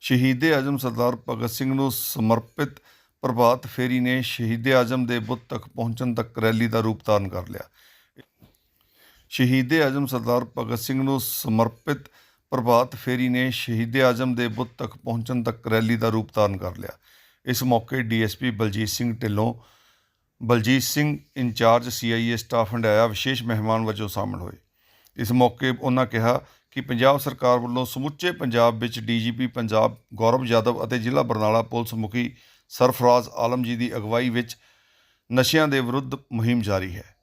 ਸ਼ਹੀਦੇ ਆਜ਼ਮ ਸਰਦਾਰ ਭਗਤ ਸਿੰਘ ਨੂੰ ਸਮਰਪਿਤ ਪ੍ਰਭਾਤ ਫੇਰੀ ਨੇ ਸ਼ਹੀਦੇ ਆਜ਼ਮ ਦੇ ਬੁੱਤ ਤੱਕ ਪਹੁੰਚਣ ਤੱਕ ਰੈਲੀ ਦਾ ਰੂਪ ਧਾਰਨ ਕਰ ਲਿਆ। ਸ਼ਹੀਦੇ ਆਜ਼ਮ ਸਰਦਾਰ ਭਗਤ ਸਿੰਘ ਨੂੰ ਸਮਰਪਿਤ ਪ੍ਰਭਾਤ ਫੇਰੀ ਨੇ ਸ਼ਹੀਦੇ ਆਜ਼ਮ ਦੇ ਬੁੱਤ ਤੱਕ ਪਹੁੰਚਣ ਤੱਕ ਰੈਲੀ ਦਾ ਰੂਪ ਧਾਰਨ ਕਰ ਲਿਆ। ਇਸ ਮੌਕੇ DSP Baljit Singh Dhillon, Baljit Singh incharge CIA staff Handiaya ਵਿਸ਼ੇਸ਼ ਮਹਿਮਾਨ ਵਜੋਂ ਸ਼ਾਮਲ ਹੋਏ। ਇਸ ਮੌਕੇ ਉਹਨਾਂ ਕਿਹਾ ਕਿ ਪੰਜਾਬ ਸਰਕਾਰ ਵੱਲੋਂ ਸਮੁੱਚੇ ਪੰਜਾਬ ਵਿੱਚ ਡੀਜੀਪੀ ਪੰਜਾਬ ਗੌਰਵ ਯਾਦਵ ਅਤੇ ਜ਼ਿਲ੍ਹਾ ਬਰਨਾਲਾ ਪੁਲਿਸ ਮੁਖੀ ਸਰਫਰਾਜ਼ ਆਲਮ ਜੀ ਦੀ ਅਗਵਾਈ ਵਿੱਚ ਨਸ਼ਿਆਂ ਦੇ ਵਿਰੁੱਧ ਮੁਹਿੰਮ ਜਾਰੀ ਹੈ।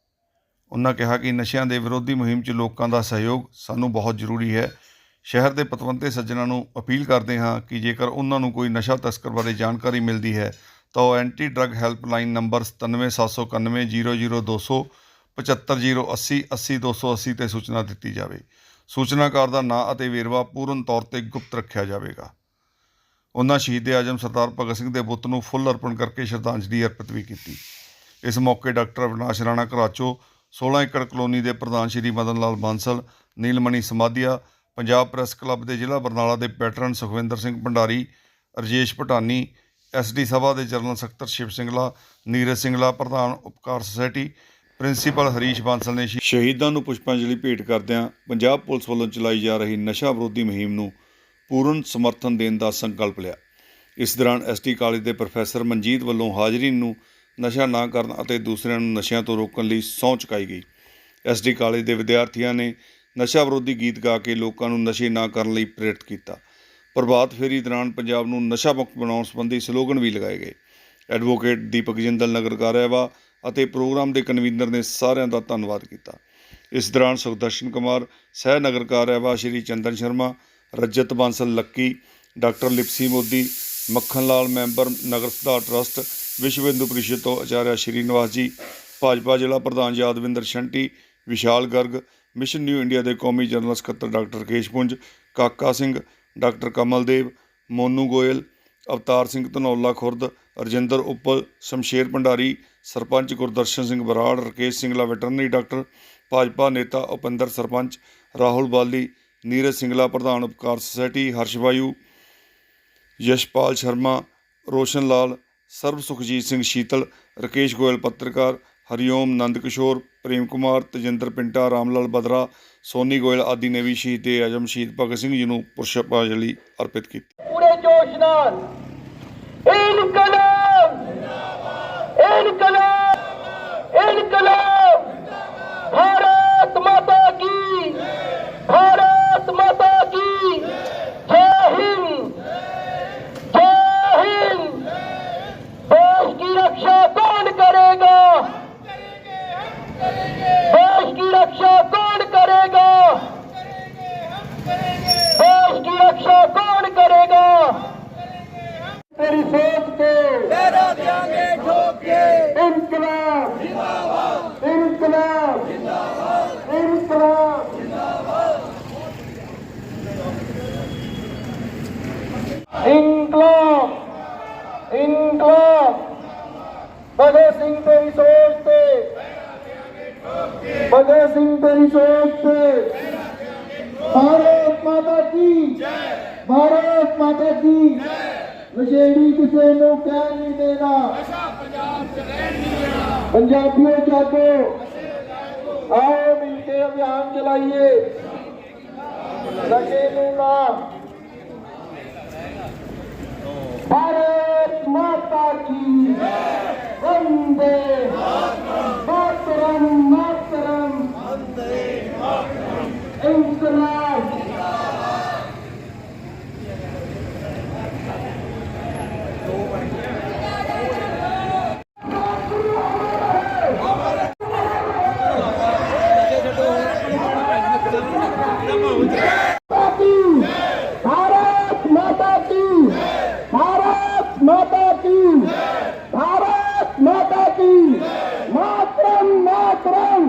ਉਹਨਾਂ ਕਿਹਾ ਕਿ ਨਸ਼ਿਆਂ ਦੇ ਵਿਰੋਧੀ ਮੁਹਿੰਮ 'ਚ ਲੋਕਾਂ ਦਾ ਸਹਿਯੋਗ ਸਾਨੂੰ ਬਹੁਤ ਜ਼ਰੂਰੀ ਹੈ। ਸ਼ਹਿਰ ਦੇ ਪਤਵੰਤੇ ਸੱਜਣਾਂ ਨੂੰ ਅਪੀਲ ਕਰਦੇ ਹਾਂ ਕਿ ਜੇਕਰ ਉਹਨਾਂ ਨੂੰ ਕੋਈ ਨਸ਼ਾ ਤਸਕਰ ਬਾਰੇ ਜਾਣਕਾਰੀ ਮਿਲਦੀ ਹੈ, ਤਾਂ ਉਹ ਐਂਟੀ ਡਰੱਗ ਹੈਲਪਲਾਈਨ ਨੰਬਰ 9779100200 75080 80280 ਤੇ ਸੂਚਨਾ ਦਿੱਤੀ ਜਾਵੇ। ਸੂਚਨਾਕਾਰ ਦਾ ਨਾਂ ਅਤੇ ਵੇਰਵਾ ਪੂਰਨ ਤੌਰ ਤੇ ਗੁਪਤ ਰੱਖਿਆ ਜਾਵੇਗਾ। ਉਹਨਾਂ ਸ਼ਹੀਦ ਆਜ਼ਮ ਸਰਦਾਰ ਭਗਤ ਸਿੰਘ ਦੇ ਬੁੱਤ ਨੂੰ ਫੁੱਲ ਅਰਪਣ ਕਰਕੇ ਸ਼ਰਧਾਂਜਲੀ ਅਰਪਿਤ ਵੀ ਕੀਤੀ। ਇਸ ਮੌਕੇ ਡਾਕਟਰ ਅਵਿਨਾਸ਼ ਰਾਣਾ ਕਰਾਚੋ 16 ਏਕੜ ਕਲੋਨੀ ਦੇ ਪ੍ਰਧਾਨ ਸ਼੍ਰੀ ਮਦਨ ਲਾਲ ਬਾਂਸਲ, ਨੀਲਮਣੀ ਸਮਾਧੀਆ, ਪੰਜਾਬ ਪ੍ਰੈਸ ਕਲੱਬ ਦੇ ਜ਼ਿਲ੍ਹਾ ਬਰਨਾਲਾ ਦੇ patron Sukhwinder Singh Bhandari, Rajesh Bhatani S D Sabha ਦੇ ਜਨਰਲ ਸਕੱਤਰ ਸ਼ਿਵ ਸਿੰਘਲਾ ਨੀਰਜ ਸਿੰਘਲਾ ਪ੍ਰਧਾਨ ਉਪਕਾਰ ਸੁਸਾਇਟੀ ਪ੍ਰਿੰਸੀਪਲ ਹਰੀਸ਼ ਬਾਂਸਲ ਨੇ ਸ਼ਹੀ- ਸ਼ਹੀਦਾਂ ਨੂੰ ਪੁਸ਼ਪਾਂਜਲੀ ਭੇਟ ਕਰਦਿਆਂ ਪੰਜਾਬ ਪੁਲਿਸ ਵੱਲੋਂ ਚਲਾਈ ਜਾ ਰਹੀ ਨਸ਼ਾ ਵਿਰੋਧੀ ਮੁਹਿੰਮ ਨੂੰ ਪੂਰਨ ਸਮਰਥਨ ਦੇਣ ਦਾ ਸੰਕਲਪ ਲਿਆ। ਇਸ ਦੌਰਾਨ ਐਸਟੀ ਕਾਲਜ ਦੇ ਪ੍ਰੋਫੈਸਰ ਮਨਜੀਤ ਵੱਲੋਂ ਹਾਜ਼ਰੀਨ ਨੂੰ ਨਸ਼ਾ ਨਾ ਕਰਨ ਅਤੇ ਦੂਸਰਿਆਂ ਨੂੰ ਨਸ਼ਿਆਂ ਤੋਂ ਰੋਕਣ ਲਈ ਸਹੁੰ ਚੁਕਾਈ ਗਈ। ਐਸਡੀ ਕਾਲਜ ਦੇ ਵਿਦਿਆਰਥੀਆਂ ਨੇ ਨਸ਼ਾ ਵਿਰੋਧੀ ਗੀਤ ਗਾ ਕੇ ਲੋਕਾਂ ਨੂੰ ਨਸ਼ੇ ਨਾ ਕਰਨ ਲਈ ਪ੍ਰੇਰਿਤ ਕੀਤਾ। ਪ੍ਰਭਾਤ ਫੇਰੀ ਦੌਰਾਨ ਪੰਜਾਬ ਨੂੰ ਨਸ਼ਾ ਮੁਕਤ ਬਣਾਉਣ ਸੰਬੰਧੀ ਸਲੋਗਨ ਵੀ ਲਗਾਏ ਗਏ। ਐਡਵੋਕੇਟ ਦੀਪਕ ਜਿੰਦਲ, ਨਗਰ ਕਾਰਿਆਵਾ ਅਤੇ ਪ੍ਰੋਗਰਾਮ ਦੇ ਕਨਵੀਨਰ ਨੇ ਸਾਰਿਆਂ ਦਾ ਧੰਨਵਾਦ ਕੀਤਾ। ਇਸ ਦੌਰਾਨ ਸੁਖਦਰਸ਼ਨ ਕੁਮਾਰ ਸਹਿ ਨਗਰ ਕਾਰਿਆਵਾ Shri Chandan Sharma, Rajat Bansal Lucky, doctor Lipsi Modi Makhan Lal member, ਨਗਰ ਸੁਧਾਰ ਟਰਸਟ, ਵਿਸ਼ਵ ਹਿੰਦੂ ਪ੍ਰੀਸ਼ਦ ਤੋਂ ਆਚਾਰਿਆ ਸ਼੍ਰੀ ਨਿਵਾਸ ਜੀ, ਭਾਜਪਾ ਜ਼ਿਲ੍ਹਾ ਪ੍ਰਧਾਨ Yadvinder Shanty, Vishal Garg, mission new India ਦੇ ਕੌਮੀ ਜਨਰਲ ਸਕੱਤਰ doctor Kesh Punj, Kaka Singh, doctor Kamaldev, Monu Goyal, Avtar Singh Dhanaula Khurd Rajinder Uppal Shamsher Bhandari sarpanch Gurdarshan Singh Brar, Rakesh Singla veterinary doctor, Bhajpa ਨੇਤਾ ਉਪਿੰਦਰ ਸਰਪੰਚ, ਰਾਹੁਲ ਬਾਲੀ, ਨੀਰਜ ਸਿੰਘਲਾ ਪ੍ਰਧਾਨ Upkar society, Harshvayu, Yashpal Sharma, Roshan Lal, Sarab Sukhjit Singh Sheetal, Rakesh Goyal ਪੱਤਰਕਾਰ, ਹਰੀਓਮ ਨੰਦ ਕਿਸ਼ੋਰ, ਪ੍ਰੇਮ ਕੁਮਾਰ, ਤਜਿੰਦਰ ਪਿੰਟਾ ਰਾਮਲਾਲ ਬਦਰਾ, ਸੋਨੀ ਗੋਇਲ ਆਦਿ ਨੇ ਵੀ ਸ਼ਹੀਦ ਆਜਮ ਸ਼ਹੀਦ ਭਗਤ ਸਿੰਘ ਜੀ ਨੂੰ ਪੁਸ਼ਪਾਂਜਲੀ ਅਰਪਿਤ ਕੀਤੀ। ਪੂਰੇ ਜੋਸ਼ ਨਾਲ इनकल इनकल हर आत्मा की हर आत्मा की। था छा देश की रक्षा कौन करेगा? देश की रक्षा कौन करेगा? ਅਭਿਆਨ ਚਲਾਈਏ। ਨਸ਼ੇ ਨੂੰ ਨਾ। ਭਾਰਤ ਮਾਤਾ ਕੀ ਵੰਦੇ ਮਾਤਰਮ ਮਾਤਰਮ। ਵੰਦੇ ਮਾਤਰਮ। ਇਨਕਲਾਬ মাতা কি? ভারত মাতা কি? মাতরম মাতরম।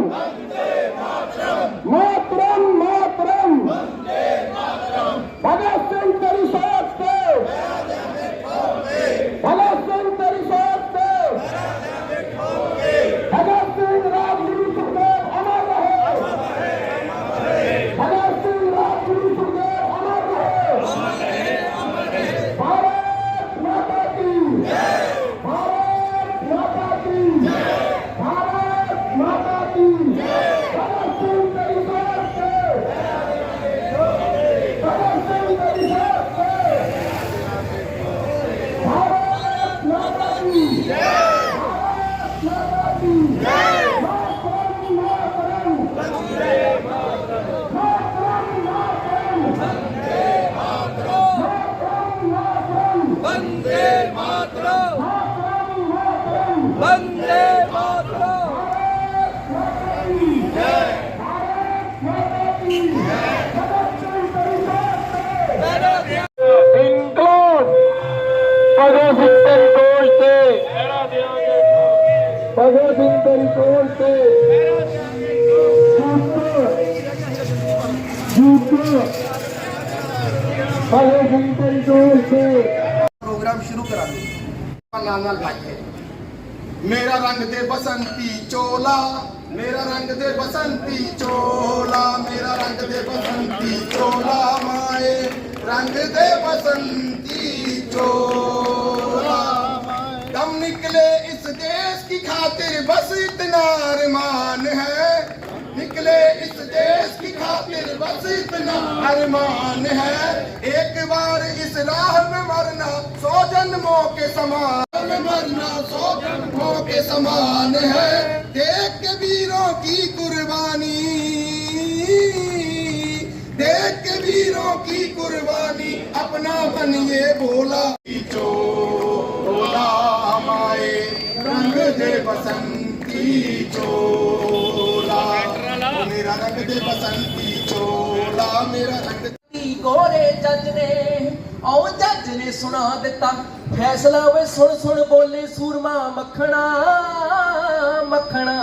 भगवदिंदर कोण ते प्रोग्राम शुरू करा नाना लागे मेरा रंग दे बसंती चोला मेरा रंग दे बसंती चोला मेरा रंग दे बसंती चोला माए रंग दे बसंती चोला निकले इस देश की खातिर बस इतना अरमान है। निकले इस देश की खातिर बस इतना अरमान है। एक बार इस राह में मरना सौ जन्मों के समान में मरना सौ जन्मों के समान है। देख के वीरों की कुर्बानी, देख के वीरों की कुर्बानी, अपना बनिए बोला। चोला रंग दे बसंती चोला मेरा रंग दे बसंती चोला मेरा रंग ਧੀ ਗੋਰੇ ਜੱਜ ਨੇ ਆਓ ਜੱਜ ਨੇ ਸੁਣਾ ਦਿੱਤਾ ਫੈਸਲਾ ਵੇ ਸੁਣ ਸੁਣ ਬੋਲੇ ਸੂਰਮਾ ਮੱਖਣਾ ਮੱਖਣਾ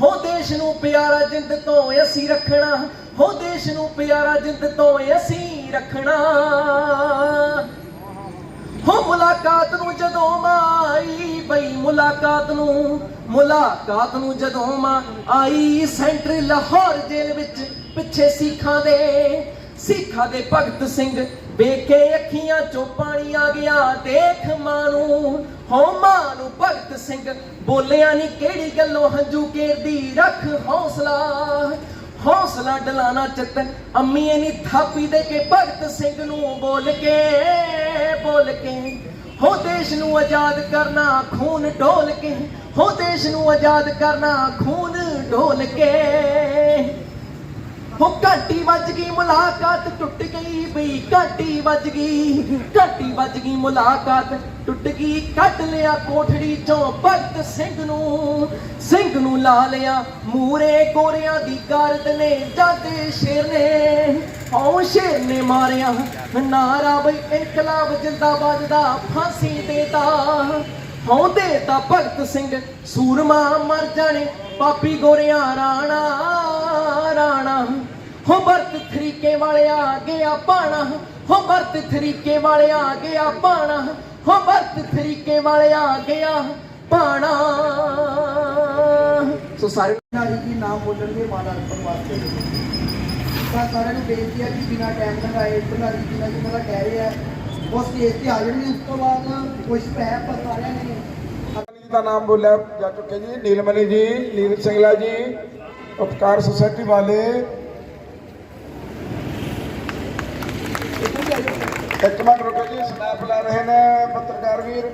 ਹੋ ਦੇਸ਼ ਨੂੰ ਪਿਆਰਾ ਜਿੰਦ ਤੋਂ ਅਸੀਂ ਰੱਖਣਾ ਹੋ ਦੇਸ਼ ਨੂੰ ਪਿਆਰਾ ਜਿੰਦ ਤੋਂ ਅਸੀਂ ਰੱਖਣਾ ਹੋ ਮੁਲਾਕਾਤ ਨੂੰ ਜਦੋਂ ਮਾਂ ਬਈ ਮੁਲਾਕਾਤ ਨੂੰ ਮੁਲਾਕਾਤ ਨੂੰ ਜਦੋਂ ਮਾਂ ਆਈ ਸੈਂਟਰ ਲਾਹੌਰ ਜੇਲ੍ਹ ਵਿੱਚ, ਪਿੱਛੇ ਸਿੱਖਾਂ ਦੇ ਸਿੱਖਾਂ ਦੇ ਭਗਤ ਸਿੰਘ ਵੇਖੇ ਅੱਖੀਆਂ ਚੋਂ ਪਾਣੀ ਆ ਗਿਆ। ਦੇਖ ਮਾਂ ਨੂੰ, ਹੋ ਮਾਂ ਨੂੰ ਭਗਤ ਸਿੰਘ ਬੋਲਿਆ ਨਹੀਂ ਕਿਹੜੀ ਗੱਲੋਂ ਹੰਝੂ ਕੇਰਦੀ ਰੱਖ ਹੌਸਲਾ। ਹੌਸਲਾ ਡਲਾਣਾ ਚਿੱਤ ਅੰਮੀਏ ਨੀ ਥਾਪੀ ਦੇ ਕੇ ਭਗਤ ਸਿੰਘ ਨੂੰ ਬੋਲ ਕੇ ਬੋਲ ਕੇ। ਹੋ ਦੇਸ਼ ਨੂੰ ਆਜ਼ਾਦ ਕਰਨਾ ਖੂਨ ਢੋਲ ਕੇ, ਹੋ ਦੇਸ਼ ਨੂੰ ਆਜ਼ਾਦ ਕਰਨਾ ਖੂਨ ਢੋਲ ਕੇ। ਹੋ ਘਾਟੀ ਵੱਜ ਗਈ, ਮੁਲਾਕਾਤ ਟੁੱਟ ਗਈ, ਬਈ ਘਾਟੀ ਵੱਜ ਗਈ, ਘਾਟੀ ਵੱਜ ਗਈ, ਮੁਲਾਕਾਤ। ਟੁੱਟ ਗਈ ਕੱਢ ਲਿਆ ਕੋਠੜੀ ਚੋਂ ਭਗਤ ਸਿੰਘ ਨੂੰ। ਸਿੰਘ ਨੂੰ ਲਾ ਲਿਆ ਮੂਰੇ, ਗੋਰਿਆਂ ਦੀ ਗਰਦ ਨੇ, ਜਾਦੇ ਸ਼ੇਰ ਨੇ। ਹਉ ਸ਼ੇਰ ਨੇ ਮਾਰਿਆ, ਨਾਰਾ ਬਈ ਇਨਕਲਾਬ ਜਿੰਦਾਬਾਦ ਦਾ ਫਾਂਸੀ ਦੇਤਾ। ਹਉ ਦੇਤਾ ਭਗਤ ਸਿੰਘ ਸੂਰਮਾ ਮਰ ਜਾਣੇ, ਪਾਪੀ ਗੋਰਿਆਂ ਰਾਣਾ ਰਾਣਾ। ਹੋ ਵਰਤ ਤਰੀਕੇ ਵਾਲਿਆ ਗਿਆ ਪਾਣਾ ਹੋ ਵਰਤ ਤਰੀਕੇ ਵਾਲਿਆ ਗਿਆ ਪਾਣਾ ਹੋ ਵਰਤ ਤਰੀਕੇ ਵਾਲਿਆ ਗਿਆ ਪਾਣਾ। ਸੋ ਸਾਰੇ ਨਾਰੀ ਜੀ ਨਾਮ ਬੋਲਣਗੇ ਮਾਲਾ ਅਰਪਣ ਵਾਸਤੇ। ਤਾਂ ਸਾਰਿਆਂ ਨੂੰ ਬੇਨਤੀ ਹੈ ਕਿ ਬਿਨਾਂ ਟਾਈਮ ਲਗਾਏ ਭੰਡਾਰੀ ਜੀ ਨਾਲ ਜਿਹੜਾ ਕਹਿ ਰਿਹਾ ਉਹ ਸਟੇਜ ਤੇ ਆ ਜਾਣਗੇ। ਉਸ ਤੋਂ ਬਾਅਦ ਕੁਝ ਪੈ ਪਰ ਸਾਰਿਆਂ ਨੇ ਦਾ ਨਾਮ ਬੋਲਿਆ ਜਾ ਚੁੱਕੇ ਜੀ ਨੀਲਮਣੀ ਜੀ ਨੀਰਜ ਸਿੰਘਲਾ ਜੀ ਉਪਕਾਰ ਸੁਸਾਇਟੀ ਵਾਲੇ। ਇੱਕ ਮਿੰਟ ਰੁਕੋ ਜੀ ਸਨੈਪ ਲੈ ਰਹੇ ਨੇ ਪੱਤਰਕਾਰ ਵੀਰ।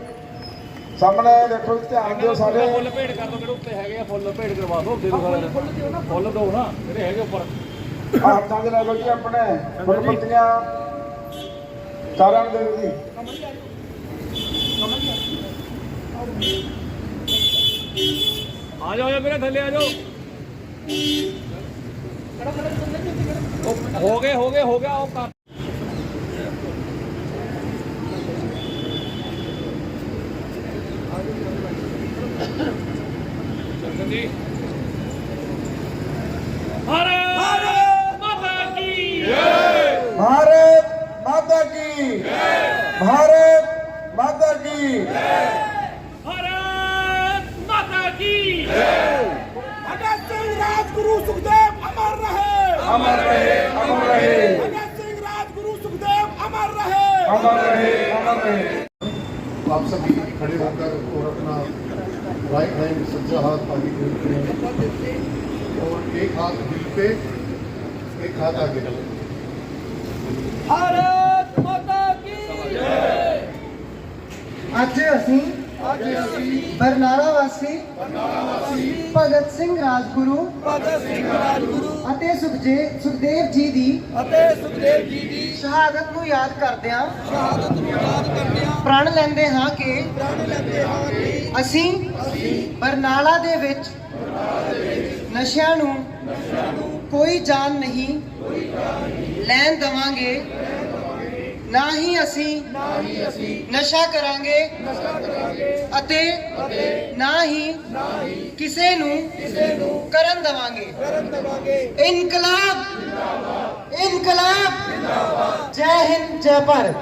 ਸਾਹਮਣੇ ਦੇਖੋ ਧਿਆਨ ਦਿਓ ਸਾਰੇ। ਫੁੱਲ ਭੇਡ ਕਰ ਦੋ ਕਿਹੜੇ ਉੱਤੇ ਹੈਗੇ ਆ ਫੁੱਲ ਭੇਡ ਕਰਵਾ ਦੇ ਦਿਓ ਸਾਰਿਆਂ ਨੂੰ ਫੁੱਲ ਦਿਓ ਨਾ ਜਿਹੜੇ ਹੈਗੇ ਉੱਪਰ। ਹੱਥਾਂ 'ਚ ਲੈ ਲਓ ਜੀ ਆਪਣੇ ਫੁੱਲਪੱਤੀਆਂ ਸਾਰਿਆਂ ਨੂੰ ਦੇ ਦਿਓ ਜੀ। ਆ ਜਾਓ ਆ ਮੇਰੇ ਥੱਲੇ ਆ ਜਾਓ। ਹੋ ਗਏ ਹੋ ਗਏ ਹੋ ਗਿਆ ਉਹ भारत माता की भारत माता की भारत भगत सिंह राजगुरु सुखदेव अमर रहे भगत सिंह राजगुरु सुखदेव अमर रहे आप सभी खड़े होकर और अपना राइट हैंड सज्जा हाथ आगे करें और एक हाथ दिल पे एक हाथ आगे रखें ਭਾਰਤ ਮਾਤਾ ਕੀ ਅੱਜ ਅਸੀਂ आज ਅਸੀਂ ਬਰਨਾਲਾ ਵਾਸੀ ਭਗਤ ਸਿੰਘ ਰਾਜਗੁਰੂ ਭਗਤ ਸਿੰਘ ਰਾਜਗੁਰੂ ਅਤੇ ਸੁਖਜੇ ਸੁਖਦੇਵ ਜੀ ਦੀ ਅਤੇ ਸੁਖਦੇਵ ਜੀ ਦੀ ਸ਼ਹਾਦਤ ਨੂੰ ਯਾਦ ਕਰਦਿਆਂ ਸ਼ਹਾਦਤ ਨੂੰ ਯਾਦ ਕਰਦਿਆਂ ਪ੍ਰਣ ਲੈਂਦੇ ਹਾਂ ਕਿ ਪ੍ਰਣ ਲੈਂਦੇ ਹਾਂ ਕਿ ਅਸੀਂ ਬਰਨਾਲਾ ਦੇ ਵਿੱਚ ਨਸ਼ਿਆਂ ਨੂੰ ਕੋਈ ਜਾਨ ਨਹੀਂ ਲੈਣ ਦਵਾਂਗੇ। ਨਾ ਹੀ ਅਸੀਂ ਨਾ ਹੀ ਅਸੀਂ ਨਸ਼ਾ ਕਰਾਂਗੇ ਨਸ਼ਾ ਕਰਾਂਗੇ ਅਤੇ ਅਤੇ ਨਾ ਹੀ ਨਾ ਹੀ ਕਿਸੇ ਨੂੰ ਕਿਸੇ ਨੂੰ ਕਰਨ ਦਵਾਂਗੇ। ਕਰਨ ਦਵਾਂਗੇ। ਇਨਕਲਾਬ। ਜਿੰਦਾਬਾਦ। ਇਨਕਲਾਬ। ਜਿੰਦਾਬਾਦ। ਜੈ ਹਿੰਦ ਜੈ ਭਾਰਤ।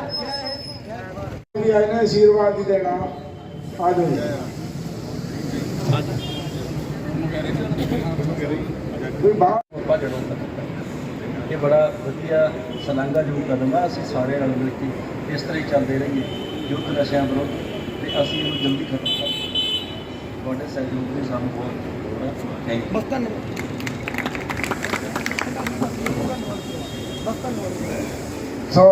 ਵੀ ਆਏ ਨੇ ਆਸ਼ੀਰਵਾਦ ਦੀ ਦੇਣਾ। ਆ ਜਾਓ ਜੀ। ਕੋਈ ਬਾਹਰ ਇਹ ਬੜਾ ਵਧੀਆ ਸਲਾਂਗਾ ਜੋ ਕਦਮ ਆ ਅਸੀਂ ਸਾਰੇ ਰਲ ਮਿਲ ਕੇ ਇਸ ਤਰ੍ਹਾਂ ਹੀ ਚੱਲਦੇ ਰਹੀਏ ਯੁੱਧ ਨਸ਼ਿਆਂ ਵਿਰੁੱਧ ਤੇ ਅਸੀਂ ਇਹਨੂੰ ਜਲਦੀ ਖਤਮ ਕਰਾਂਗੇ ਤੁਹਾਡੇ ਸਹਿਯੋਗ ਦੀ ਸਾਨੂੰ ਬਹੁਤ ਲੋੜ ਥੈਂਕ ਯੂ ਬਸ ਧੰਨਵਾਦ। ਸੋ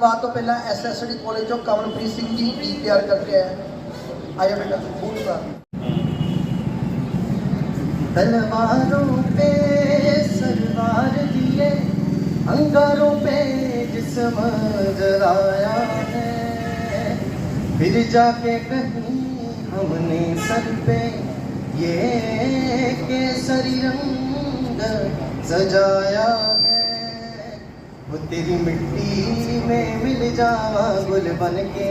ਬਾਤ ਤੋਂ ਪਹਿਲਾਂ ਐਸਐਸਡੀ ਕਾਲਜ ਜੋ ਕਮਲਪ੍ਰੀਤ ਸਿੰਘ ਜੀ ਵੀ ਤਿਆਰ ਕਰਕੇ ਆਇਆ। ਆਇਆ ਬੇਟਾ ਪੂਰੀ ਬਾਤ ਤਲਵਾਰੋਂ ਪੇ ਸਰ अंगारों पे जिस्म जलाया है, फिर जाके कहीं हमने सर पे ये केसरी रंग सजाया वो तेरी मिट्टी में मिल जावा गुल बन के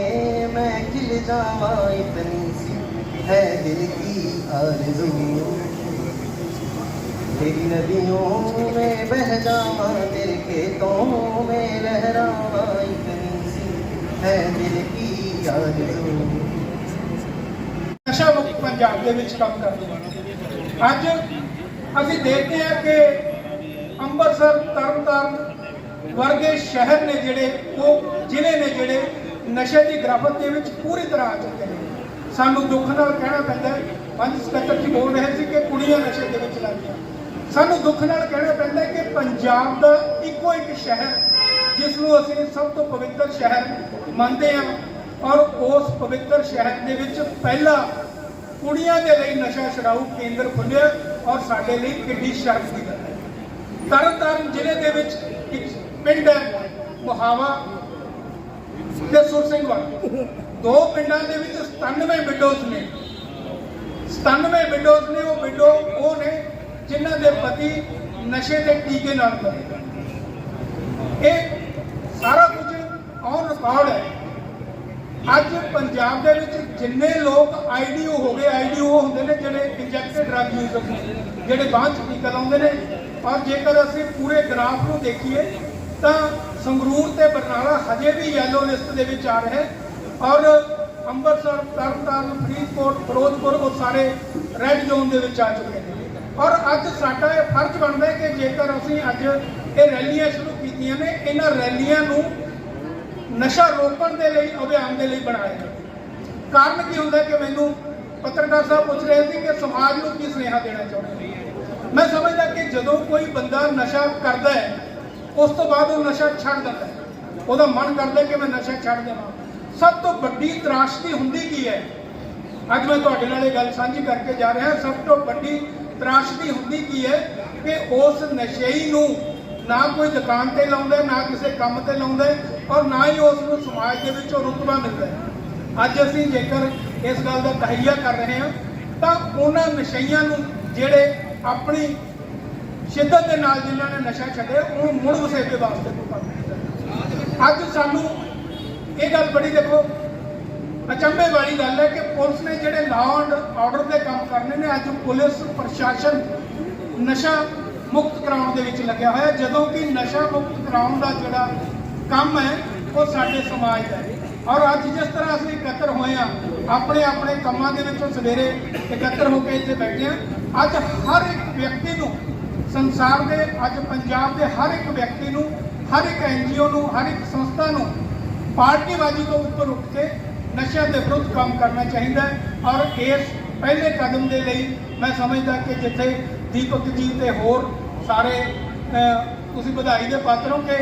मैं खिल जावा इतनी सी है दिल की आरज़ू। तेरी नदियों में बह जावा तेरे खेतों में लहरावा इतनी सी है दिल की आरज़ू ਨਸ਼ਾ ਮੁਕਤ ਪੰਜਾਬ ਦੇ ਵਿੱਚ ਕੰਮ ਕਰਦੇ ਹਾਂ ਅੱਜ ਅਸੀਂ ਦੇਖਦੇ ਹਾਂ ਕਿ ਅੰਮ੍ਰਿਤਸਰ ਤਰਨਤਾਰਨ ਵਰਗੇ ਸ਼ਹਿਰ ਨੇ ਜਿਹੜੇ ਉਹ ਜ਼ਿਲ੍ਹੇ ਨੇ ਜਿਹੜੇ ਨਸ਼ੇ ਦੀ ਗ੍ਰਿਫਤ ਦੇ ਵਿੱਚ ਪੂਰੀ ਤਰ੍ਹਾਂ ਆ ਚੁੱਕੇ ਨੇ ਸਾਨੂੰ ਦੁੱਖ ਨਾਲ ਕਹਿਣਾ ਪੈਂਦਾ ਹੈ ਪੰਜ ਸਕੱਤਰ ਜੀ ਬੋਲ ਰਹੇ ਸੀ ਕਿ ਕੁੜੀਆਂ ਨਸ਼ੇ ਦੇ ਵਿੱਚ ਲੱਗੀਆਂ ਸਾਨੂੰ ਦੁੱਖ ਨਾਲ ਕਹਿਣਾ ਪੈਂਦਾ ਕਿ ਪੰਜਾਬ ਦਾ ਇੱਕੋ ਇੱਕ ਸ਼ਹਿਰ, ਜਿਸ ਨੂੰ ਅਸੀਂ ਸਭ ਤੋਂ ਪਵਿੱਤਰ ਸ਼ਹਿਰ ਮੰਨਦੇ ਹਾਂ ਔਰ ਉਸ ਪਵਿੱਤਰ ਸ਼ਹਿਰ ਦੇ ਵਿੱਚ ਪਹਿਲਾ ਕੁੜੀਆਂ ਦੇ ਲਈ ਨਸ਼ਾ ਛਡਾਊ ਕੇਂਦਰ ਖੁੱਲਿਆ ਔਰ ਸਾਡੇ ਲਈ ਕਿੱਡੀ ਸ਼ਰਮ ਦੀ ਗੱਲ ਹੈ। ਤਰਨਤਾਰਨ ਜ਼ਿਲ੍ਹੇ ਦੇ ਵਿੱਚ ਇੱਕ ਪਿੰਡ ਹੈ, ਮਹਾਵਾ ਤੇ ਸੁਰ ਸਿੰਘ ਵਾਲਾ। ਦੋ ਪਿੰਡਾਂ ਦੇ ਵਿੱਚ 97 ਵਿੰਡੋਜ਼ ਨੇ। 97 ਵਿੰਡੋਜ਼ ਨੇ, ਉਹ ਵਿੰਡੋ ਉਹ ਨੇ ਜਿਨ੍ਹਾਂ ਦੇ ਪਤੀ ਨਸ਼ੇ ਦੇ ਟੀਕੇ ਨਾਲ ਮਰੇ। ਇਹ ਸਾਰਾ ਕੁਝ ਔਨ ਰਿਕਾਰਡ ਹੈ। ਅੱਜ ਪੰਜਾਬ ਦੇ ਵਿੱਚ ਜਿੰਨੇ ਲੋਕ ਆਈਡੀਓ ਹੋ ਗਏ ਆਈਡੀਓ ਉਹ ਹੁੰਦੇ ਨੇ ਜਿਹੜੇ ਇੰਜੈਕਟਡ ਡਰੱਗ ਯੂਜ਼ਰ ਜਿਹੜੇ ਬਾਅਦ ਚ ਟੀਕਾ ਲਾਉਂਦੇ ਨੇ। ਔਰ ਜੇਕਰ ਅਸੀਂ ਪੂਰੇ ਗ੍ਰਾਫ ਨੂੰ ਦੇਖੀਏ, ਤਾਂ ਸੰਗਰੂਰ ਤੇ ਬਰਨਾਲਾ ਹਜੇ ਵੀ ਯੈਲੋ ਲਿਸਟ ਦੇ ਵਿੱਚ ਆ ਰਹੇ। ਔਰ ਅੰਮ੍ਰਿਤਸਰ, ਤਰਨਤਾਰਨ, ਫਰੀਦਕੋਟ, ਫਿਰੋਜ਼ਪੁਰ, ਉਹ ਸਾਰੇ ਰੈੱਡ ਜ਼ੋਨ ਦੇ ਵਿੱਚ ਆ ਚੁੱਕੇ ਨੇ। ਔਰ ਅੱਜ ਸਾਡਾ ਇਹ ਫਰਜ਼ ਬਣਦਾ ਹੈ ਕਿ ਜੇਕਰ ਅਸੀਂ ਅੱਜ ਇਹ ਰੈਲੀਆਂ ਸ਼ੁਰੂ ਕੀਤੀਆਂ ਨੇ, ਇਹਨਾਂ ਰੈਲੀਆਂ ਨੂੰ ਨਸ਼ਾ ਰੋਕਣ ਦੇ ਲਈ, ਅਭਿਆਨ ਦੇ ਲਈ ਬਣਾਇਆ ਗਿਆ ਕਾਰਨ ਕੀ ਹੁੰਦਾ ਕਿ ਮੈਨੂੰ ਪੱਤਰਕਾਰ ਸਾਹਿਬ ਪੁੱਛ ਰਹੇ ਸੀ ਕਿ ਸਮਾਜ ਨੂੰ ਕੀ ਸੁਨੇਹਾ ਦੇਣਾ ਚਾਹੁੰਦੇ ਨੇ? ਮੈਂ ਸਮਝਦਾ ਕਿ ਜਦੋਂ ਕੋਈ ਬੰਦਾ ਨਸ਼ਾ ਕਰਦਾ ਹੈ, ਉਸ ਤੋਂ ਬਾਅਦ ਉਹ ਨਸ਼ਾ ਛੱਡ ਦਿੰਦਾ ਹੈ। ਉਹਦਾ ਮਨ ਕਰਦਾ ਕਿ ਮੈਂ ਨਸ਼ਾ ਛੱਡ ਦੇਵਾਂ। ਸਭ ਤੋਂ ਵੱਡੀ ਤਰਾਸ਼ਦੀ ਹੁੰਦੀ ਕੀ ਹੈ? ਅੱਜ ਮੈਂ ਤੁਹਾਡੇ ਨਾਲ ਇਹ ਗੱਲ ਸਾਂਝੀ ਕਰਕੇ ਜਾ ਰਿਹਾ ਸਭ ਤੋਂ ਵੱਡੀ ਤਰਾਸ਼ਦੀ ਹੁੰਦੀ ਕੀ ਹੈ ਕਿ ਉਸ ਨਸ਼ੇਈ ਨੂੰ ਨਾ ਕੋਈ ਦੁਕਾਨ ਤੇ ਲਾਉਂਦਾ, ਨਾ ਕਿਸੇ ਕੰਮ ਤੇ ਲਾਉਂਦਾ ਔਰ ਨਾ ਹੀ ਉਸ ਨੂੰ ਸਮਾਜ ਦੇ ਵਿੱਚ ਰੁਤਬਾ ਮਿਲਦਾ ਅੱਜ ਅਸੀਂ ਜੇਕਰ ਇਸ ਗੱਲ ਦਾ ਤਹਈਆ ਕਰ ਰਹੇ ਹਾਂ, ਤਾਂ ਉਹਨਾਂ ਨਸ਼ਈਆਂ ਨੂੰ ਜਿਹੜੇ ਆਪਣੀ ਸ਼ਿੱਦਤ ਦੇ ਨਾਲ ਜਿਨ੍ਹਾਂ ਨੇ ਨਸ਼ਾ ਛੱਡਿਆ, ਉਹ ਮੁੜ ਵਸੇਬੇ ਵਾਸਤੇ ਅੱਜ ਸਾਨੂੰ ਇਹ ਗੱਲ ਬੜੀ ਦੇਖੋ ਅਚੰਭੇ ਵਾਲੀ ਗੱਲ ਹੈ ਕਿ ਪੁਲਿਸ ਨੇ ਜਿਹੜੇ ਲਾਅ ਐਂਡ ਆਰਡਰ ਦੇ ਕੰਮ ਕਰਨੇ ਨੇ, ਅੱਜ ਪੁਲਿਸ ਪ੍ਰਸ਼ਾਸਨ ਨਸ਼ਾ ਮੁਕਤ ਕਰਾਉਣ ਦੇ ਵਿੱਚ ਲੱਗਿਆ ਹੋਇਆ ਜਦੋਂ ਕਿ ਨਸ਼ਾ ਮੁਕਤ ਕਰਾਉਣ ਦਾ ਜਿਹੜਾ ਕੰਮ ਹੈ, ਉਹ ਸਾਡੇ ਸਮਾਜ ਦਾ ਹੈ। ਔਰ ਅੱਜ ਜਿਸ ਤਰ੍ਹਾਂ ਅਸੀਂ ਇਕੱਤਰ ਹੋਏ ਆ ਆਪਣੇ ਆਪਣੇ ਕੰਮਾਂ ਦੇ ਵਿੱਚੋਂ ਸਵੇਰੇ ਇਕੱਤਰ ਹੋ ਕੇ ਇੱਥੇ ਬੈਠੇ ਆ ਅੱਜ ਹਰ ਇੱਕ ਵਿਅਕਤੀ ਨੂੰ ਸੰਸਾਰ ਦੇ, ਅੱਜ ਪੰਜਾਬ ਦੇ ਹਰ ਇੱਕ ਵਿਅਕਤੀ ਨੂੰ, ਹਰ ਇੱਕ ਐਨਜੀਓ ਨੂੰ, ਹਰ ਇੱਕ ਸੰਸਥਾ ਨੂੰ ਪਾਰਟੀਬਾਜ਼ੀ ਤੋਂ ਉੱਪਰ ਉੱਠ ਕੇ ਨਸ਼ਿਆਂ ਦੇ ਵਿਰੁੱਧ ਕੰਮ ਕਰਨਾ ਚਾਹੀਦਾ ਔਰ ਇਸ ਪਹਿਲੇ ਕਦਮ ਦੇ ਲਈ ਮੈਂ ਸਮਝਦਾ ਕਿ ਜਿੱਥੇ ਦੀਪਕ ਜੀ ਤੇ ਹੋਰ ਸਾਰੇ ਤੁਸੀਂ ਵਧਾਈ ਦੇ ਪਾਤਰ ਹੋ ਕਿ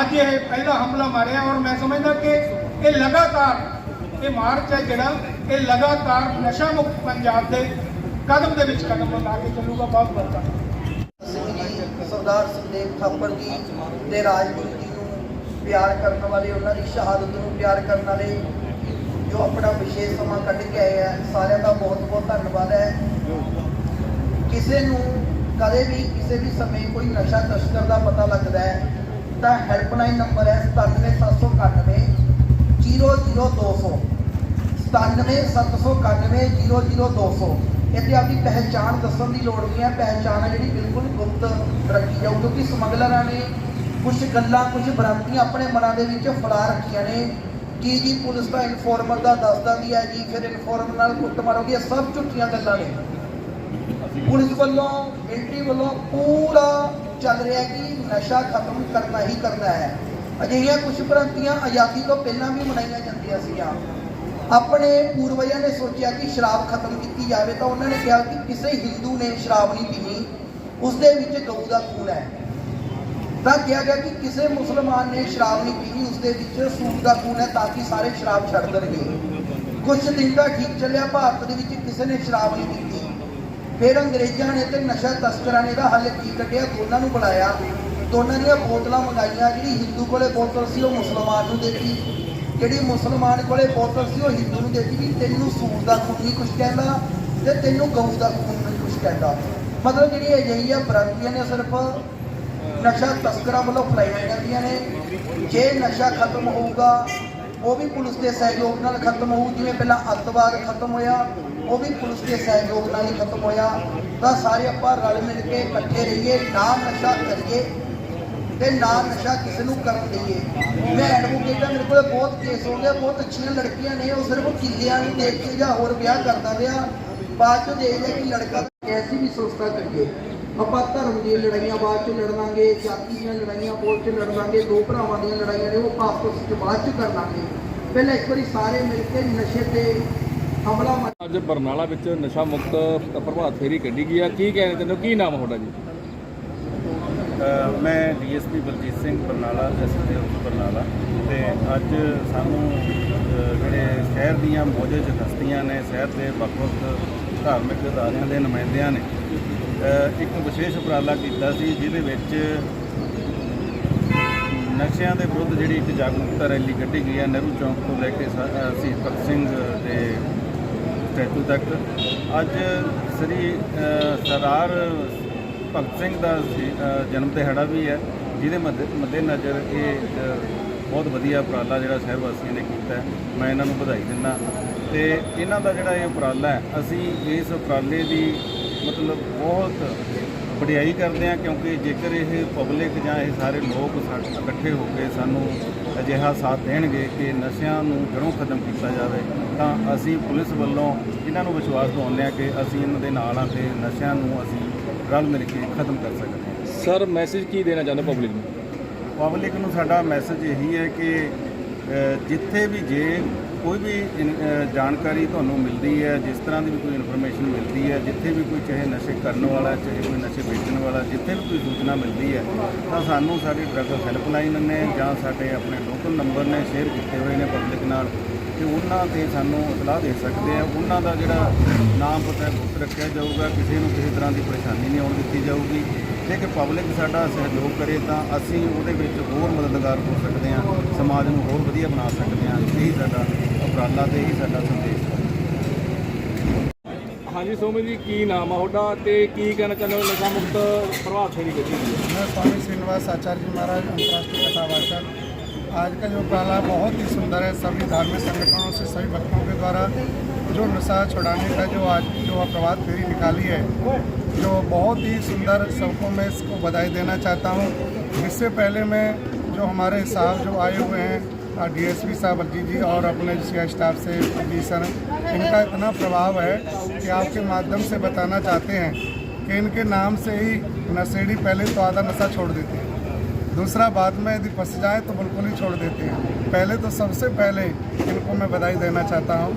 ਅੱਜ ਇਹ ਪਹਿਲਾ ਹਮਲਾ ਮਾਰਿਆ ਔਰ ਮੈਂ ਸਮਝਦਾ ਕਿ ਇਹ ਲਗਾਤਾਰ, ਇਹ ਮਾਰਚ ਹੈ ਜਿਹੜਾ, ਇਹ ਲਗਾਤਾਰ ਨਸ਼ਾ ਮੁਕਤ ਪੰਜਾਬ ਦੇ ਕਦਮ ਦੇ ਵਿੱਚ ਕਦਮ ਲਾ ਕੇ ਚੱਲੂਗਾ। ਬਹੁਤ ਬਹੁਤ ਧੰਨਵਾਦ। ਸਰਦਾਰ ਸੁਖਦੇਵ ਥਾਪਰ ਜੀ ਦੇ ਰਾਜਗੁਰੂ ਨੂੰ ਪਿਆਰ ਕਰਨ ਵਾਲੇ, ਉਹਨਾਂ ਦੀ ਸ਼ਹਾਦਤ ਨੂੰ ਪਿਆਰ ਕਰਨ ਵਾਲੇ ਜੋ ਆਪਣਾ ਵਿਸ਼ੇਸ਼ ਸਮਾਂ ਕੱਢ ਕੇ ਆਏ ਆ, ਸਾਰਿਆਂ ਦਾ ਬਹੁਤ ਬਹੁਤ ਧੰਨਵਾਦ ਹੈ। ਕਿਸੇ ਨੂੰ ਕਦੇ ਵੀ ਕਿਸੇ ਵੀ ਸਮੇਂ ਕੋਈ ਨਸ਼ਾ ਤਸਕਰ ਦਾ ਪਤਾ ਲੱਗਦਾ ਹੈ ਦਾ ਹੈਲਪਲਾਈਨ ਨੰਬਰ ਹੈ 97791 00200 97791 ਇੱਥੇ ਆਪਣੀ ਪਹਿਚਾਣ ਦੱਸਣ ਦੀ ਲੋੜ ਨਹੀਂ ਹੈ, ਪਹਿਚਾਣ ਹੈ ਜਿਹੜੀ ਬਿਲਕੁਲ ਗੁਪਤ ਰੱਖੀ ਜਾਊ, ਕਿਉਂਕਿ ਸਮਗਲਰਾਂ ਨੇ ਕੁਝ ਗੱਲਾਂ ਕੁਝ ਭ੍ਰਾਂਤੀਆਂ ਆਪਣੇ ਮਨਾਂ ਦੇ ਵਿੱਚ ਫਲਾ ਰੱਖੀਆਂ ਨੇ। ਕਿ ਜੀ ਪੁਲਿਸ ਦਾ ਇਨਫੋਰਮਰ ਦਾ ਦੱਸਦਾ ਦੀ ਹੈ ਜੀ ਫਿਰ ਇਨਫੋਰਮਰ ਨਾਲ ਕੁੱਟਮਾਰ ਹੁੰਦੀ ਹੈ ਸਭ ਝੂਠੀਆਂ ਗੱਲਾਂ ਨੇ। ਪੁਲਿਸ ਵੱਲੋਂ ਮਿਲਟਰੀ ਵੱਲੋਂ ਪੂਰਾ ਚੱਲ ਰਿਹਾ ਕਿ ਨਸ਼ਾ ਖਤਮ ਕਰਨਾ ਹੀ ਕਰਨਾ ਹੈ। ਅਜਿਹੀਆਂ ਕੁਝ ਭ੍ਰਾਂਤੀਆਂ ਆਜ਼ਾਦੀ ਤੋਂ ਪਹਿਲਾਂ ਵੀ ਮਨਾਈਆਂ ਜਾਂਦੀਆਂ ਸੀਗੀਆਂ। ਆਪਣੇ ਪੂਰਵਜਾਂ ਨੇ ਸੋਚਿਆ ਕਿ ਸ਼ਰਾਬ ਖਤਮ ਕੀਤੀ ਜਾਵੇ ਤਾਂ ਉਹਨਾਂ ਨੇ ਕਿਹਾ ਕਿ ਕਿਸੇ ਹਿੰਦੂ ਨੇ ਸ਼ਰਾਬ ਨਹੀਂ ਪੀਣੀ। ਉਸ ਦੇ ਵਿੱਚ ਗਊ ਦਾ ਖੂਨ ਹੈ। ਤਾਂ ਕਿਹਾ ਗਿਆ ਕਿ ਕਿਸੇ ਮੁਸਲਮਾਨ ਨੇ ਸ਼ਰਾਬ ਨਹੀਂ ਪੀਣੀ, ਉਸ ਦੇ ਵਿੱਚ ਸੂਰ ਦਾ ਖੂਨ ਹੈ ਤਾਂ ਕਿ ਸਾਰੇ ਸ਼ਰਾਬ ਛੱਡ ਦੇਣਗੇ। ਕੁਝ ਦਿਨ ਦਾ ਠੀਕ ਚੱਲਿਆ, ਭਾਰਤ ਦੇ ਵਿੱਚ ਕਿਸੇ ਨੇ ਸ਼ਰਾਬ ਨਹੀਂ ਪੀਤੀ। ਫਿਰ ਅੰਗਰੇਜ਼ਾਂ ਨੇ ਤੇ ਨਸ਼ਾ ਤਸਕਰਾਂ ਨੇ ਦਾ ਹੱਲ ਕੀ ਕੱਢਿਆ? ਦੋਨਾਂ ਨੂੰ ਬੁਲਾਇਆ। ਦੋਨਾਂ ਦੀਆਂ ਬੋਤਲਾਂ ਮੰਗਾਈਆਂ। ਜਿਹੜੀ ਹਿੰਦੂ ਕੋਲੇ ਬੋਤਲ ਸੀ, ਉਹ ਮੁਸਲਮਾਨ ਨੂੰ ਦੇਤੀ। ਜਿਹੜੀ ਮੁਸਲਮਾਨ ਕੋਲੇ ਬੋਤਲ ਸੀ, ਉਹ ਹਿੰਦੂ ਨੂੰ ਦੇਤੀ ਵੀ ਤੈਨੂੰ ਸੂਰ ਦਾ ਖੂਨ ਨਹੀਂ ਕੁਛ ਕਹਿੰਦਾ ਤੇ ਤੈਨੂੰ ਗਊ ਦਾ ਖੂਨ ਨਹੀਂ ਕੁਛ ਕਹਿੰਦਾ। ਮਤਲਬ ਜਿਹੜੀ ਅਜਿਹੀਆਂ ਬਰਾਂਦੀਆਂ ਨੇ ਸਿਰਫ ਨਸ਼ਾ ਤਸਕਰਾਂ ਵੱਲੋਂ ਫੈਲਾਈਆਂ ਜਾਂਦੀਆਂ ਨੇ। ਜੇ ਨਸ਼ਾ ਖਤਮ ਹੋਊਗਾ, ਉਹ ਵੀ ਪੁਲਿਸ ਦੇ ਸਹਿਯੋਗ ਨਾਲ ਖਤਮ ਹੋਊ। ਜਿਵੇਂ ਪਹਿਲਾਂ ਅੱਤਵਾਦ ਖਤਮ ਹੋਇਆ, ਉਹ ਵੀ ਪੁਲਿਸ ਦੇ ਸਹਿਯੋਗ ਨਾਲ ਹੀ ਖਤਮ ਹੋਇਆ। ਤਾਂ ਸਾਰੇ ਆਪਾਂ ਰਲ ਮਿਲ ਕੇ ਇਕੱਠੇ ਰਹੀਏ, ਨਾ ਨਸ਼ਾ ਕਰੀਏ ਤੇ ਨਾ ਨਸ਼ਾ ਕਿਸੇ ਨੂੰ ਕਰਨ ਦਈਏ। ਮੈਂ ਐਡਵੋਕੇਟ ਹਾਂ, ਮੇਰੇ ਕੋਲ ਬਹੁਤ ਕੇਸ ਹੋ ਗਿਆ ਬਹੁਤ ਅੱਛੀਆਂ ਲੜਕੀਆਂ ਨੇ, ਉਹ ਸਿਰਫ ਕਿੱਲਿਆਂ ਨੂੰ ਦੇਖ ਕੇ ਜਾਂ ਹੋਰ ਵਿਆਹ ਕਰਦਾ ਰਿਹਾ। ਬਾਅਦ ਚ ਦੇਖਦੇ ਕਿ ਲੜਕਾ ਐਸੀ ਵੀ ਸੰਸਥਾ ਕਰੀਏ। ਆਪਾਂ ਧਰਮ ਦੀਆਂ ਲੜਾਈਆਂ ਬਾਅਦ ਚ ਲੜ ਲਾਂਗੇ ਜਾਤੀ ਦੀਆਂ ਲੜਾਈਆਂ ਬਾਅਦ ਚ ਲੜ ਲਾਂਗੇ ਦੋ ਭਰਾਵਾਂ ਦੀਆਂ ਲੜਾਈਆਂ ਨੇ ਉਹ ਆਪਸ ਵਿੱਚ ਬਾਅਦ ਚ ਕਰ ਲਾਂਗੇ। ਪਹਿਲਾਂ ਇੱਕ ਵਾਰੀ ਸਾਰੇ ਮਿਲ ਕੇ ਨਸ਼ੇ ਤੇ ਹਮਲਾ ਅੱਜ ਬਰਨਾਲਾ ਵਿੱਚ ਨਸ਼ਾ ਮੁਕਤ ਪ੍ਰਭਾਤ ਫੇਰੀ ਕੱਢੀ ਗਈ ਆ। ਕੀ ਕਹਿਣਾ ਚਾਹੁੰਦੇ ਹੋ? ਕੀ ਨਾਮ ਤੁਹਾਡਾ ਜੀ? ਮੈਂ ਡੀਐਸਪੀ ਬਲਜੀਤ ਸਿੰਘ ਬਰਨਾਲਾ ਐਸਪੀ ਬਰਨਾਲਾ। ਤੇ ਅੱਜ ਸਾਨੂੰ ਜਿਹੜੇ ਸ਼ਹਿਰ ਦੀਆਂ ਮੌਜੂਦ ਹਸਤੀਆਂ ਨੇ ਸ਼ਹਿਰ ਦੇ ਵੱਖ-ਵੱਖ ਧਾਰਮਿਕ ਅਦਾਰਿਆਂ ਦੇ ਨੁਮਾਇੰਦਿਆਂ ਨੇ ਇੱਕ ਵਿਸ਼ੇਸ਼ ਉਪਰਾਲਾ ਕੀਤਾ ਸੀ ਜਿਹਦੇ ਵਿੱਚ ਨਸ਼ਿਆਂ ਦੇ ਵਿਰੁੱਧ ਜਿਹੜੀ ਇੱਕ ਜਾਗਰੂਕਤਾ ਰੈਲੀ ਕੱਢੀ ਗਈ ਹੈ ਨਹਿਰੂ ਚੌਂਕ ਤੋਂ ਲੈ ਕੇ ਸ- ਅ, ਭਗਤ ਸਿੰਘ ਦੇ ਸਟੈਚੂ ਤੱਕ। ਅੱਜ ਸ੍ਰੀ ਸਰਦਾਰ ਭਗਤ ਸਿੰਘ ਦਾ ਜਨਮ ਦਿਹਾੜਾ ਵੀ ਹੈ ਜਿਹਦੇ ਮੱਦੇ ਮੱਦੇਨਜ਼ਰ ਇਹ ਬਹੁਤ ਵਧੀਆ ਉਪਰਾਲਾ ਜਿਹੜਾ ਸ਼ਹਿਰ ਵਾਸੀਆਂ ਨੇ ਕੀਤਾ ਮੈਂ ਇਹਨਾਂ ਨੂੰ ਵਧਾਈ ਦਿੰਦਾ। ਤੇ ਇਹਨਾਂ ਦਾ ਜਿਹੜਾ ਇਹ ਉਪਰਾਲਾ ਹੈ ਅਸੀਂ ਇਸ ਉਪਰਾਲੇ ਦੀ ਮਤਲਬ ਬਹੁਤ ਵਡਿਆਈ ਕਰਦੇ ਹਾਂ ਕਿਉਂਕਿ ਜੇਕਰ ਇਹ ਪਬਲਿਕ ਜਾਂ ਇਹ ਸਾਰੇ ਲੋਕ ਇਕੱਠੇ ਹੋ ਕੇ ਸਾਨੂੰ ਅਜਿਹਾ ਸਾਥ ਦੇਣਗੇ ਕਿ ਨਸ਼ਿਆਂ ਨੂੰ ਜੜੋਂ ਖਤਮ ਕੀਤਾ ਜਾਵੇ ਤਾਂ ਅਸੀਂ ਪੁਲਿਸ ਵੱਲੋਂ ਇਹਨਾਂ ਨੂੰ ਵਿਸ਼ਵਾਸ ਦਿਵਾਉਂਦੇ ਹਾਂ ਕਿ ਅਸੀਂ ਇਹਨਾਂ ਦੇ ਨਾਲ ਆ ਤੇ ਨਸ਼ਿਆਂ ਨੂੰ ਅਸੀਂ ਰਲ ਮਿਲ ਕੇ ਖਤਮ ਕਰ ਸਕਦੇ ਹਾਂ। ਸਰ ਮੈਸੇਜ ਕੀ ਦੇਣਾ ਚਾਹੁੰਦੇ ਪਬਲਿਕ ਨੂੰ? ਪਬਲਿਕ ਨੂੰ ਸਾਡਾ ਮੈਸੇਜ ਇਹੀ ਹੈ ਕਿ ਜਿੱਥੇ ਵੀ ਜੇ ਕੋਈ ਵੀ ਇਨ- ਜਾਣਕਾਰੀ ਤੁਹਾਨੂੰ ਮਿਲਦੀ ਹੈ, ਜਿਸ ਤਰ੍ਹਾਂ ਦੀ ਵੀ ਕੋਈ ਇਨਫੋਰਮੇਸ਼ਨ ਮਿਲਦੀ ਹੈ, ਜਿੱਥੇ ਵੀ ਕੋਈ ਚਾਹੇ ਨਸ਼ੇ ਕਰਨ ਵਾਲਾ, ਚਾਹੇ ਕੋਈ ਨਸ਼ੇ ਵੇਚਣ ਵਾਲਾ, ਜਿੱਥੇ ਵੀ ਕੋਈ ਸੂਚਨਾ ਮਿਲਦੀ ਹੈ, ਤਾਂ ਸਾਨੂੰ ਸਾਡੀ ਡਰੱਗ ਹੈਲਪਲਾਈਨ ਨੇ ਜਾਂ ਸਾਡੇ ਆਪਣੇ ਲੋਕਲ ਨੰਬਰ ਨੇ ਸ਼ੇਅਰ ਕੀਤੇ ਹੋਏ ਨੇ ਪਬਲਿਕ ਨਾਲ ਕਿ ਉਹਨਾਂ ਤੇ ਸਾਨੂੰ ਇਤਲਾਹ ਦੇ ਸਕਦੇ ਆ। ਉਹਨਾਂ ਦਾ ਜਿਹੜਾ ਨਾਮ ਪਤਾ ਗੁਪਤ ਰੱਖਿਆ ਜਾਊਗਾ, ਕਿਸੇ ਨੂੰ ਕਿਸੇ ਤਰ੍ਹਾਂ ਦੀ ਪਰੇਸ਼ਾਨੀ ਨਹੀਂ ਆਉਣ ਦਿੱਤੀ ਜਾਊਗੀ। ਜੇ ਕਿ ਪਬਲਿਕ ਸਾਡਾ ਸਹਿਯੋਗ ਕਰੇ ਤਾਂ ਅਸੀਂ ਉਹਦੇ ਵਿੱਚ ਹੋਰ ਮਦਦਗਾਰ ਹੋ ਸਕਦੇ ਹਾਂ, ਸਮਾਜ ਨੂੰ ਹੋਰ ਵਧੀਆ ਬਣਾ ਸਕਦੇ ਹਾਂ। ਇਹੀ ਸਾਡਾ ਉਪਰਾਲਾ ਤੇ ਇਹੀ ਸਾਡਾ ਸੰਦੇਸ਼ ਹੈ ਹਾਂਜੀ ਸੋਮੇ ਜੀ ਕੀ ਨਾਮ ਆ ਤੁਹਾਡਾ ਤੇ ਕੀ ਕਹਿਣਾ ਚਾਹੁੰਦੇ ਹੋ ਨਸ਼ਾ ਮੁਕਤ ਪ੍ਰਭਾਤ ਫੇਰੀ ਕੱਢੀ ਗਈ ਹੈ मैं स्वामी श्रीनिवास आचार्य जी महाराज अंतर्राष्ट्रीय कथावाचक आज का जो उपराला बहुत ही सुंदर है सभी धार्मिक संगठनों से सभी भक्तों के द्वारा जो नशा छुड़ाने का जो आज जो प्रभात फेरी निकाली है जो बहुत ही सुंदर सबको मैं इसको बधाई देना चाहता हूँ इससे पहले मैं जो हमारे साहब जो आए हुए हैं डीएसपी साहब, अजीत जी और अपने स्टाफ से जी सर इनका इतना प्रभाव है कि आपके माध्यम से बताना चाहते हैं कि इनके नाम से ही नशेड़ी पहले तो आधा नशा छोड़ देते हैं। दूसरा बाद में यदि फंस जाए तो बिल्कुल ही छोड़ देते हैं। पहले तो सबसे पहले इनको मैं बधाई देना चाहता हूँ,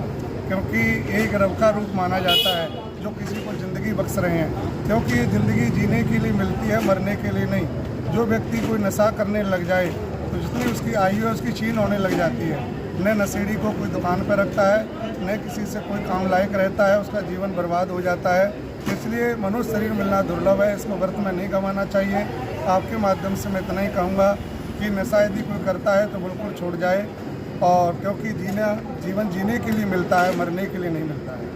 क्योंकि एक रब का रूप माना जाता है जो किसी को ज़िंदगी बख्श रहे हैं। क्योंकि ये ज़िंदगी जीने के लिए मिलती है, मरने के लिए नहीं। जो व्यक्ति कोई नशा करने लग जाए तो जितनी उसकी आयु है, उसकी छीन होने लग जाती है। न नशेड़ी को कोई दुकान पर रखता है, न किसी से कोई काम लायक रहता है, उसका जीवन बर्बाद हो जाता है। इसलिए मनुष्य शरीर मिलना दुर्लभ है, इसको व्रत में नहीं गंवाना चाहिए। आपके माध्यम से मैं इतना ही कहूँगा कि नशा यदि कोई करता है तो बिल्कुल छोड़ जाए और क्योंकि जीना, जीवन जीने के लिए मिलता है, मरने के लिए नहीं मिलता है।